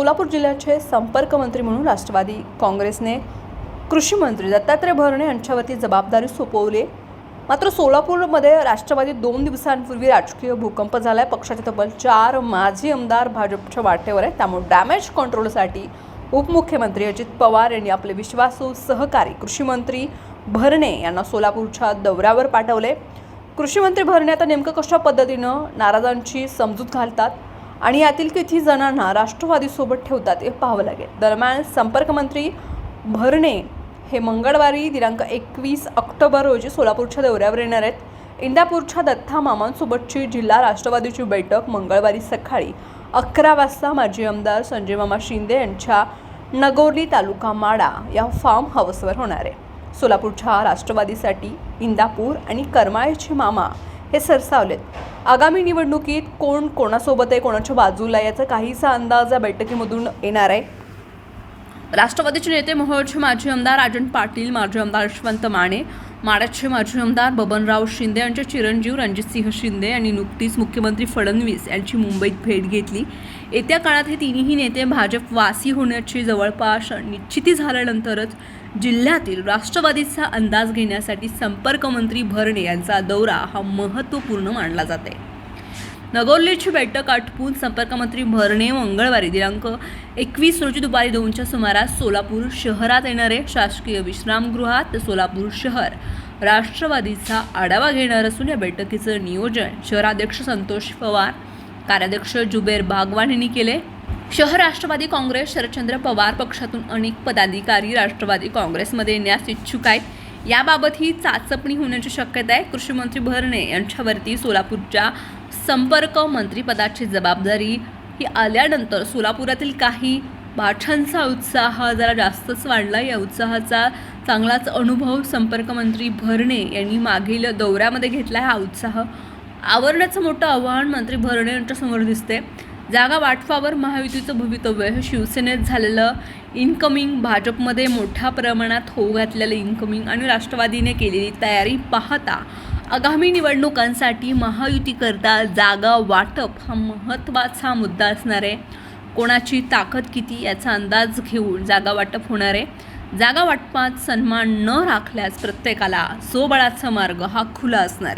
सोलापूर जिल्ह्याचे संपर्कमंत्री म्हणून राष्ट्रवादी काँग्रेसने कृषी मंत्री दत्तात्रय भरणे यांच्यावरती जबाबदारी सोपवली. मात्र सोलापूरमध्ये राष्ट्रवादी दोन दिवसांपूर्वी राजकीय भूकंप झाला आहे पक्षाचे तब्बल चार माजी आमदार भाजपच्या वाटेवर आहे त्यामुळे डॅमेज कंट्रोलसाठी उपमुख्यमंत्री अजित पवार यांनी आपले विश्वासू सहकारी कृषीमंत्री भरणे यांना सोलापूरच्या दौऱ्यावर पाठवले. कृषीमंत्री भरणे आता नेमकं कशा पद्धतीनं नाराजांची समजूत घालतात? आणि यातील किती जणांना राष्ट्रवादीसोबत ठेवतात हे पाहावं लागेल. दरम्यान संपर्कमंत्री भरणे हे मंगळवारी दिनांक एकवीस ऑक्टोबर रोजी सोलापूरच्या दौऱ्यावर येणार आहेत. इंदापूरच्या दत्ता मामांसोबतची जिल्हा राष्ट्रवादीची बैठक मंगळवारी सकाळी अकरा वाजता माजी आमदार संजय मामा शिंदे यांच्या नगोर्ली तालुका माडा या फार्म हाऊसवर होणार आहे. सोलापूरच्या राष्ट्रवादीसाठी इंदापूर आणि करमाळ्याचे मामा हे सरसावलेत. आगामी निवडणुकीत कोण कोणासोबत आहे कोणाच्या बाजूला आहे याचा काहीसा अंदाज या बैठकीमधून येणार आहे. राष्ट्रवादीचे नेते मोहोळचे माजी आमदार राजन पाटील माजी आमदार यशवंत माने माड्याचे माजी आमदार बबनराव शिंदे यांचे चिरंजीव रणजितसिंह शिंदे यांनी नुकतीच मुख्यमंत्री फडणवीस यांची मुंबईत भेट घेतली. येत्या काळात हे तिन्ही नेते भाजपवासी होण्याची जवळपास निश्चिती झाल्यानंतरच जिल्ह्यातील राष्ट्रवादीचा अंदाज घेण्यासाठी संपर्कमंत्री भरणे यांचा दौरा हा महत्त्वपूर्ण मानला जाते. नगोर्लीची बैठक आटपून संपर्कमंत्री भरणे मंगळवारी दिनांक एकवीस रोजी दुपारी दोनच्या सुमारास सोलापूर शहरात येणारे शासकीय विश्रामगृहात सोलापूर शहर राष्ट्रवादीचा आढावा घेणार असून या बैठकीचं नियोजन शहराध्यक्ष संतोष पवार कार्याध्यक्ष जुबेर बागवान यांनी केले. शहर राष्ट्रवादी काँग्रेस शरदचंद्र पवार पक्षातून अनेक पदाधिकारी राष्ट्रवादी काँग्रेसमध्ये येण्यास इच्छुक आहेत. याबाबत ही चाचपणी होण्याची शक्यता आहे. कृषी मंत्री भरणे यांच्यावरती सोलापूरच्या संपर्क मंत्रीपदाची जबाबदारी ही आल्यानंतर सोलापुरातील काही भाषांचा उत्साह जरा जास्तच वाढला. या उत्साहाचा चांगलाच अनुभव संपर्कमंत्री भरणे यांनी मागील दौऱ्यामध्ये घेतला हा उत्साह आवरण्याचं मोठं आव्हान मंत्री भरणे यांच्यासमोर दिसते जागा वाटपावर महायुतीचं भवितव्य हे शिवसेनेत झालेलं इनकमिंग भाजपमध्ये मोठ्या प्रमाणात होऊ घातलेलं इनकमिंग आणि राष्ट्रवादीने केलेली तयारी पाहता आगामी निवडणुकांसाठी महायुतीकरता जागा वाटप हा महत्त्वाचा मुद्दा असणार आहे. कोणाची ताकद किती याचा अंदाज घेऊन जागा वाटप होणार आहे. जागा वाटपात सन्मान न राखल्यास प्रत्येकाला सोबळाचा मार्ग हा खुला असणार आहे.